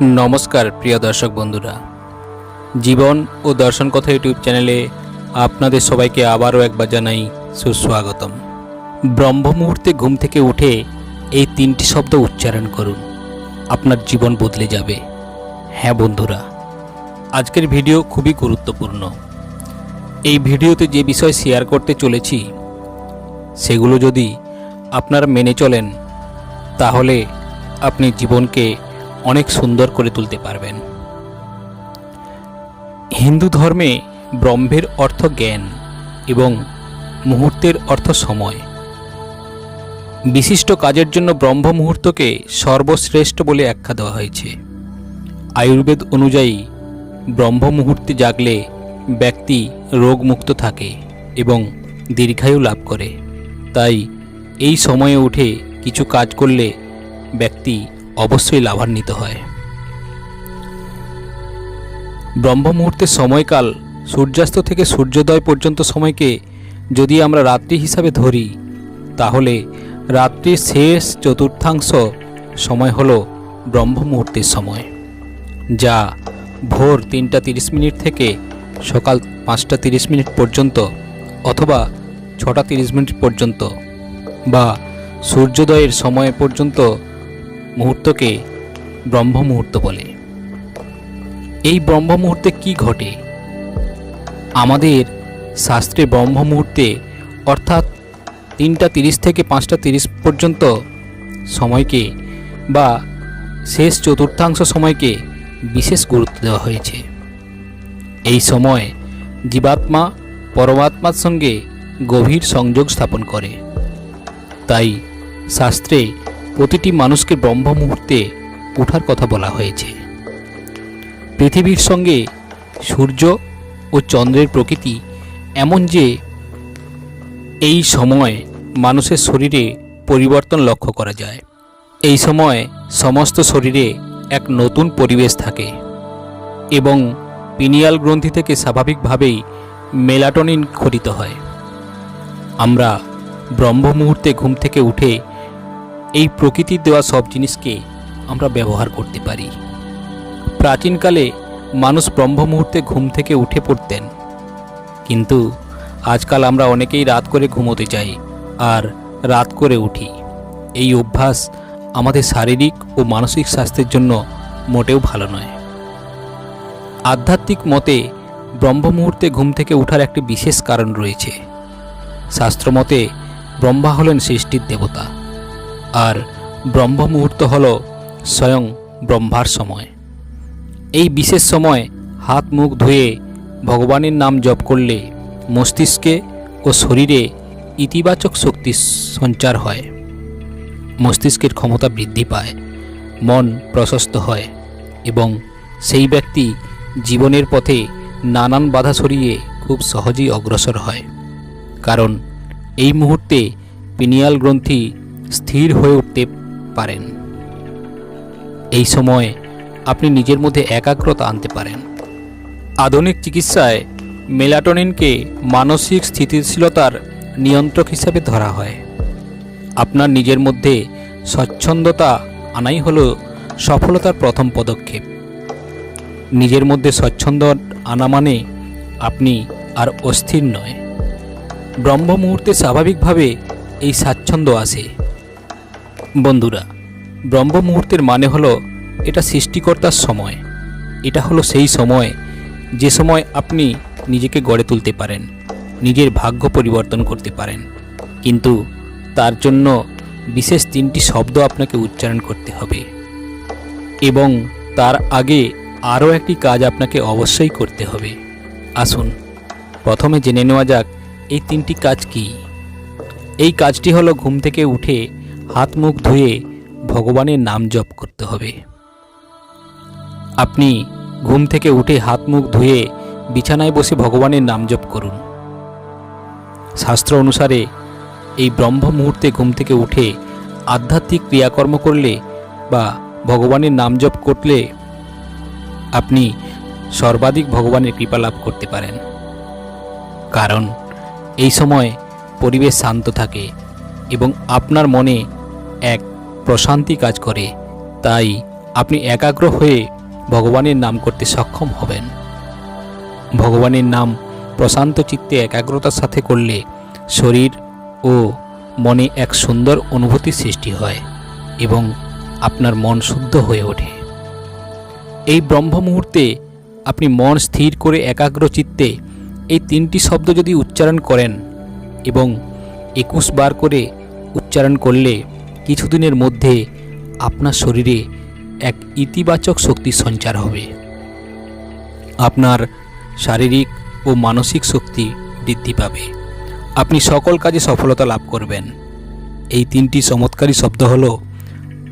নমস্কার, প্রিয় দর্শক বন্ধুরা। জীবন ও দর্শন কথা ইউটিউব চ্যানেলে আপনাদের সবাইকে আবারও একবার জানাই সুস্বাগতম। ব্রহ্ম মুহূর্তে ঘুম থেকে উঠে এই তিনটি শব্দ উচ্চারণ করুন। আপনার জীবন বদলে যাবে। হ্যাঁ বন্ধুরা, আজকের ভিডিও খুবই গুরুত্বপূর্ণ। এই ভিডিওতে যে বিষয় শেয়ার করতে চলেছি, সেগুলো যদি আপনারা মেনে চলেন, তাহলে আপনি জীবনকে অনেক সুন্দর করে তুলতে পারবেন। হিন্দু ধর্মে ব্রহ্মের অর্থ জ্ঞান এবং মুহূর্তের অর্থ সময়। বিশিষ্ট কাজের জন্য ব্রহ্ম মুহূর্তকে সর্বশ্রেষ্ঠ বলে আখ্যা দেওয়া হয়েছে। আয়ুর্বেদ অনুযায়ী ব্রহ্ম মুহূর্তে জাগলে ব্যক্তি রোগমুক্ত থাকে এবং দীর্ঘায়ু লাভ করে। তাই এই সময়ে উঠে কিছু কাজ করলে ব্যক্তি অবশ্যই লাভান্বিত হয়। ব্রহ্ম মুহূর্তের সময়কাল সূর্যাস্ত থেকে সূর্যোদয় পর্যন্ত সময়কে যদি আমরা রাত্রি হিসাবে ধরি, তাহলে রাত্রির শেষ চতুর্থাংশ সময় হলো ব্রহ্ম মুহূর্তের সময়, যা ভোর তিনটা তিরিশ মিনিট থেকে সকাল পাঁচটা তিরিশ মিনিট পর্যন্ত অথবা ছটা তিরিশ মিনিট পর্যন্ত বা সূর্যোদয়ের সময় পর্যন্ত মুহূর্তকে ব্রহ্ম মুহূর্ত বলে। এই ব্রহ্ম মুহূর্তে কি ঘটে? আমাদের শাস্ত্রে ব্রহ্ম মুহূর্তে অর্থাৎ তিনটা তিরিশ থেকে পাঁচটা তিরিশ পর্যন্ত সময়কে বা শেষ চতুর্থাংশ সময়কে বিশেষ গুরুত্ব দেওয়া হয়েছে। এই সময় জীবাত্মা পরমাত্মার সঙ্গে গভীর সংযোগ স্থাপন করে। তাই শাস্ত্রে প্রতিটি মানুষকে ব্রহ্ম মুহূর্তে ওঠার কথা বলা হয়েছে। পৃথিবীর সঙ্গে সূর্য ও চন্দ্রের প্রকৃতি এমন যে এই সময় মানুষের শরীরে পরিবর্তন লক্ষ্য করা যায়। এই সময় সমস্ত শরীরে এক নতুন পরিবেশ থাকে এবং পিনিয়াল গ্রন্থি থেকে স্বাভাবিকভাবেই মেলাটোনিন খরিত হয়। আমরা ব্রহ্ম মুহূর্তে ঘুম থেকে উঠে এই প্রকৃতির দেওয়া সব জিনিসকে আমরা ব্যবহার করতে পারি। প্রাচীনকালে মানুষ ব্রহ্ম মুহূর্তে ঘুম থেকে উঠে পড়তেন। কিন্তু আজকাল আমরা অনেকেই রাত করে ঘুমোতে চাই আর রাত করে উঠি। এই অভ্যাস আমাদের শারীরিক ও মানসিক স্বাস্থ্যের জন্য মোটেও ভালো নয়। আধ্যাত্মিক মতে ব্রহ্ম মুহূর্তে ঘুম থেকে ওঠার একটি বিশেষ কারণ রয়েছে। শাস্ত্রমতে ব্রহ্মা হলেন সৃষ্টির দেবতা। আর ব্রহ্ম মুহূর্ত হল স্বয়ং ব্রহ্মার সময়। এই বিশেষ সময় হাত মুখ ধুয়ে ভগবানের নাম জপ করলে মস্তিষ্কে ও শরীরে ইতিবাচক শক্তি সঞ্চার হয়। মস্তিষ্কের ক্ষমতা বৃদ্ধি পায়, মন প্রশস্ত হয় এবং সেই ব্যক্তি জীবনের পথে নানান বাধা সরিয়ে খুব সহজেই অগ্রসর হয়। কারণ এই মুহূর্তে পিনিয়াল গ্রন্থি স্থির হয়ে উঠতে পারেন। এই সময় আপনি নিজের মধ্যে একাগ্রতা আনতে পারেন। আধুনিক চিকিৎসায় মেলাটোনিনকে মানসিক স্থিতিশীলতার নিয়ন্ত্রক হিসাবে ধরা হয়। আপনার নিজের মধ্যে স্বচ্ছন্দতা আনাই হলো সফলতার প্রথম পদক্ষেপ। নিজের মধ্যে স্বচ্ছন্দ আনা মানে আপনি আর অস্থির নয়। ব্রহ্ম মুহূর্তে স্বাভাবিকভাবে এই স্বাচ্ছন্দ্য আসে। বন্ধুরা ব্রহ্ম মুহূর্তের মানে হলো এটা সৃষ্টিকর্তার সময়। এটা হলো সেই সময়, যে সময় আপনি নিজেকে গড়ে তুলতে পারেন, নিজের ভাগ্য পরিবর্তন করতে পারেন। কিন্তু তার জন্য বিশেষ তিনটি শব্দ আপনাকে উচ্চারণ করতে হবে। এবং তার আগে আরও একটি কাজ আপনাকে অবশ্যই করতে হবে। আসুন, প্রথমে জেনে নেওয়া যাক এই তিনটি কাজ কি। এই কাজটি হলো ঘুম থেকে উঠে হাত মুখ ধুয়ে ভগবানের নাম জপ করতে হবে। আপনি ঘুম থেকে উঠে হাত মুখ ধুয়ে বিছানায় বসে ভগবানের নাম জপ করুন। শাস্ত্র অনুসারে এই ব্রহ্ম মুহূর্তে ঘুম থেকে উঠে আধ্যাত্মিক ক্রিয়াকর্ম করলে বা ভগবানের নাম জপ করলে আপনি সর্বাধিক ভগবানের কৃপা লাভ করতে পারেন। কারণ এই সময় পরিবেশ শান্ত থাকে এবং আপনার মনে এক প্রশান্তি কাজ করে। তাই আপনি একাগ্র হয়ে ভগবানের নাম করতে সক্ষম হবেন। ভগবানের নাম প্রশান্ত চিত্তে একাগ্রতার সাথে করলে শরীর ও মনে এক সুন্দর অনুভূতি সৃষ্টি হয় এবং আপনার মন শুদ্ধ হয়ে ওঠে। এই ব্রহ্ম মুহূর্তে আপনি মন স্থির করে একাগ্র চিত্তে এই তিনটি শব্দ যদি উচ্চারণ করেন এবং একুশ বার করে উচ্চারণ করলে কিছুদিনের মধ্যে আপনার শরীরে এক ইতিবাচক শক্তির সঞ্চার হবে। আপনার শারীরিক ও মানসিক শক্তি বৃদ্ধি পাবে। আপনি সকল কাজে সফলতা লাভ করবেন। এই তিনটি চমৎকারী শব্দ হলো,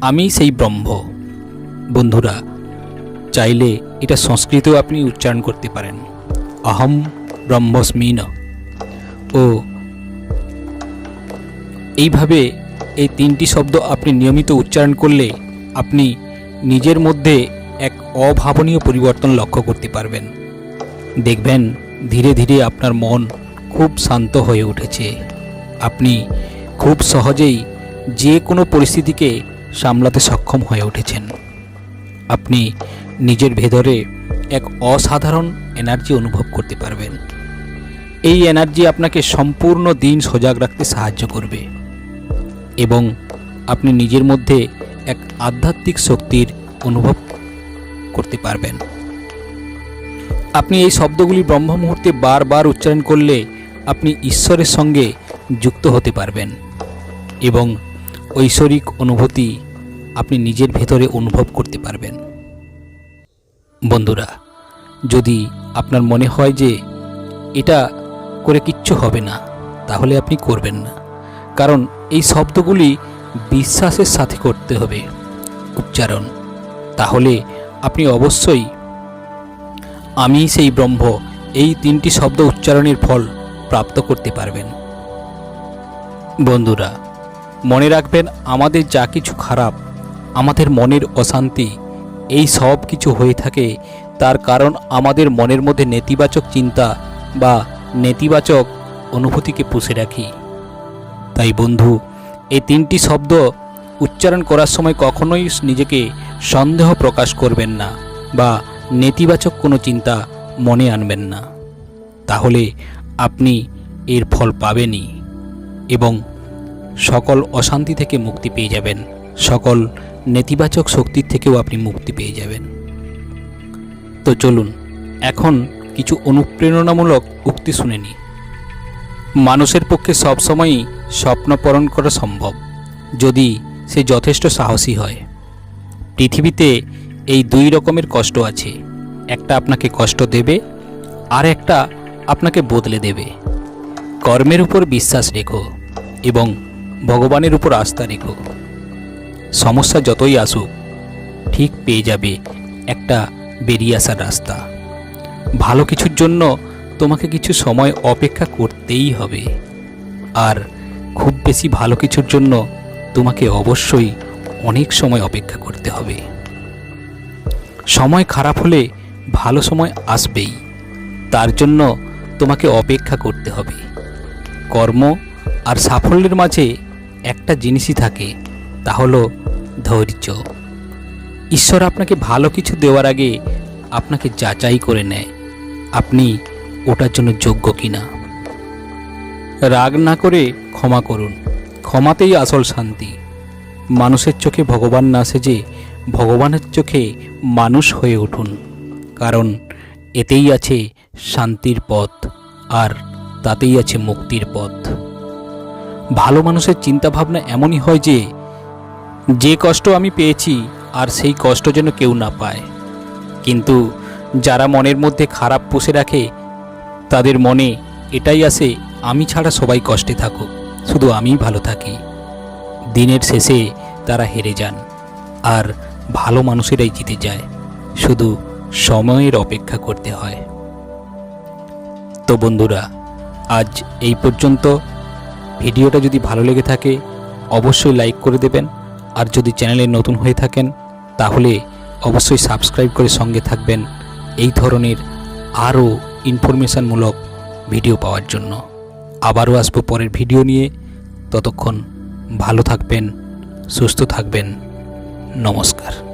আমি সেই ব্রহ্ম। বন্ধুরা, চাইলে এটা সংস্কৃতেও আপনি উচ্চারণ করতে পারেন। অহম ব্রহ্মস্মিন। ও, এইভাবে এই তিনটি শব্দ আপনি নিয়মিত উচ্চারণ করলে আপনি নিজের মধ্যে এক অভাবনীয় পরিবর্তন লক্ষ্য করতে পারবেন। দেখবেন ধীরে ধীরে আপনার মন খুব শান্ত হয়ে উঠেছে। আপনি খুব সহজেই যে কোনো পরিস্থিতিকে সামলাতে সক্ষম হয়ে উঠেছেন। আপনি নিজের ভেতরে এক অসাধারণ এনার্জি অনুভব করতে পারবেন। এই এনার্জি আপনাকে সম্পূর্ণ দিন সজাগ রাখতে সাহায্য করবে। এবং আপনি নিজের মধ্যে এক আধ্যাত্মিক শক্তির অনুভব করতে পারবেন। আপনি এই শব্দগুলি ব্রহ্ম মুহূর্তে বারবার উচ্চারণ করলে আপনি ঈশ্বরের সঙ্গে যুক্ত হতে পারবেন এবং ঐশ্বরিক অনুভূতি আপনি নিজের ভেতরে অনুভব করতে পারবেন। বন্ধুরা, যদি আপনার মনে হয় যে এটা করে কিচ্ছু হবে না, তাহলে আপনি করবেন না। কারণ এই শব্দগুলি বিশ্বাসের সাথে করতে হবে। উচ্চারণ। তাহলে আপনি অবশ্যই আমি সেই ব্রহ্ম, এই তিনটি শব্দ উচ্চারণের ফল প্রাপ্ত করতে পারবেন। বন্ধুরা, মনে রাখবেন, আমাদের যা কিছু খারাপ, আমাদের মনের অশান্তি, এই সব কিছু হয়ে থাকে, তার কারণ আমাদের মনের মধ্যে নেতিবাচক চিন্তা বা নেতিবাচক অনুভূতিকে পুষে রাখি। তাই বন্ধু, এই তিনটি শব্দ উচ্চারণ করার সময় কখনোই নিজেকে সন্দেহ প্রকাশ করবেন না বা নেতিবাচক কোনো চিন্তা মনে আনবেন না। তাহলে আপনি এর ফল পাবেনই এবং সকল অশান্তি থেকে মুক্তি পেয়ে যাবেন। সকল নেতিবাচক শক্তির থেকেও আপনি মুক্তি পেয়ে যাবেন। তো চলুন, এখন কিছু অনুপ্রেরণামূলক উক্তি শুনে নিই। মানুষের পক্ষে সবসময়ই স্বপ্ন পূরণ করা সম্ভব, যদি সে যথেষ্ট সাহসী হয়। পৃথিবীতে এই দুই রকমের কষ্ট আছে, একটা আপনাকে কষ্ট দেবে, আর একটা আপনাকে বদলে দেবে। কর্মের উপর বিশ্বাস রেখো এবং ভগবানের উপর আস্থা রেখো। সমস্যা যতই আসুক, ঠিক পেয়ে যাবে একটা বেরিয়ে আসার রাস্তা। ভালো কিছুর জন্য তোমাকে কিছু সময় অপেক্ষা করতেই হবে। আর খুব বেশি ভালো কিছুর জন্য তোমাকে অবশ্যই অনেক সময় অপেক্ষা করতে হবে। সময় খারাপ হলে ভালো সময় আসবেই। তার জন্য তোমাকে অপেক্ষা করতে হবে। কর্ম আর সাফল্যের মাঝে একটা জিনিসই থাকে, তা হলো ধৈর্য। ঈশ্বর আপনাকে ভালো কিছু দেওয়ার আগে আপনাকে যাচাই করে নেয়। আপনি ওটার জন্য যোগ্য কিনা? রাগ না করে ক্ষমা করুন। ক্ষমাতেই আসল শান্তি। মানুষের চোখে ভগবান না সেজে ভগবানের চোখে মানুষ হয়ে উঠুন। কারণ এতেই আছে শান্তির পথ, আর তাতেই আছে মুক্তির পথ। ভালো মানুষের চিন্তাভাবনা এমনই হয় যে যে কষ্ট আমি পেয়েছি, আর সেই কষ্ট যেন কেউ না পায়। কিন্তু যারা মনের মধ্যে খারাপ পুষে রাখে তাদের মনে, এটাই আসে আমি ছাড়া সবাই কষ্টে থাকুক, শুধু আমিই ভালো থাকি। দিনের শেষে তারা হেরে যান, আর ভালো মানুষেরাই জিতে যায়, শুধু সময়ের অপেক্ষা করতে হয়। তো বন্ধুরা, আজ এই পর্যন্ত। ভিডিওটা যদি ভালো লেগে থাকে, অবশ্যই লাইক করে দেবেন, আর যদি চ্যানেলে নতুন হয়ে থাকেন, তাহলে অবশ্যই সাবস্ক্রাইব করে সঙ্গে থাকবেন। এই ধরনের আরও ইনফরমেশানমূলক ভিডিও পাওয়ার জন্য। আবারও আসব পরের ভিডিও নিয়ে। ততক্ষণ ভালো থাকবেন, সুস্থ থাকবেন। নমস্কার।